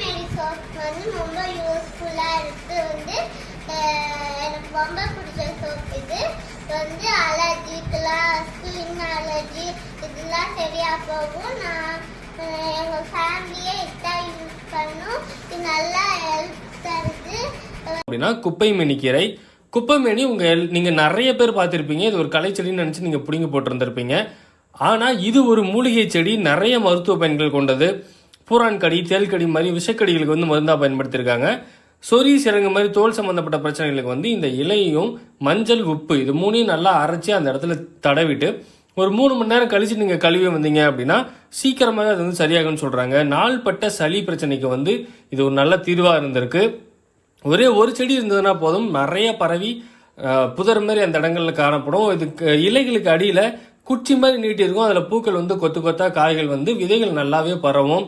குப்பை மேரி சோப் வந்து ரொம்ப யூஸ்ஃபுல்லாக இருக்குது வந்து எனக்கு ரொம்ப பிடிச்ச சோப் இது. இது வந்து அலர்ஜிக்கெலாம் ஸ்கின் அலர்ஜி இதெல்லாம் சரியாக போகும். நான் எங்கள் ஃபேமிலியே இதான் யூஸ் பண்ணும். இது நல்லா ஹெல்ப் தருது அப்படின்னா குப்பை மெனிக்கீரை குப்பைமேனி உங்கள் நீங்கள் நிறைய பேர் பார்த்துருப்பீங்க. இது ஒரு கலைச்செடின்னு நினச்சி நீங்கள் பிடிங்கி போட்டிருந்திருப்பீங்க. ஆனால் இது ஒரு மூலிகை செடி. நிறைய மருத்துவ பயன்கள் கொண்டது. பூரான் கடி தேல்கடி மாதிரி விஷக்கடிகளுக்கு வந்து மருந்தாக பயன்படுத்தியிருக்காங்க சொறி சிறங்கு மாதிரி தோல் சம்பந்தப்பட்ட பிரச்சனைகளுக்கு வந்து இந்த இலையும் மஞ்சள் உப்பு இது மூணையும் நல்லா அரைச்சி அந்த இடத்துல தடவிட்டு ஒரு மூணு மணி நேரம் கழிச்சு நீங்க கழுவி வந்தீங்க அப்படின்னா சீக்கிரமாக அது வந்து சரியாகும்னு சொல்றாங்க. நாள்பட்ட சளி பிரச்சனைக்கு வந்து இது ஒரு நல்ல தீர்வாக இருந்திருக்கு. ஒரே ஒரு செடி இருந்ததுன்னா போதும். நிறைய பரவி புதர் மாதிரி அந்த இடங்கள்ல காணப்படும். இதுக்கு இலைகளுக்கு அடியில குச்சி மாதிரி நீட்டி இருக்கும் அதில் பூக்கள் வந்து கொத்து கொத்தா காய்கள் வந்து விதைகள் நல்லாவே பரவும்.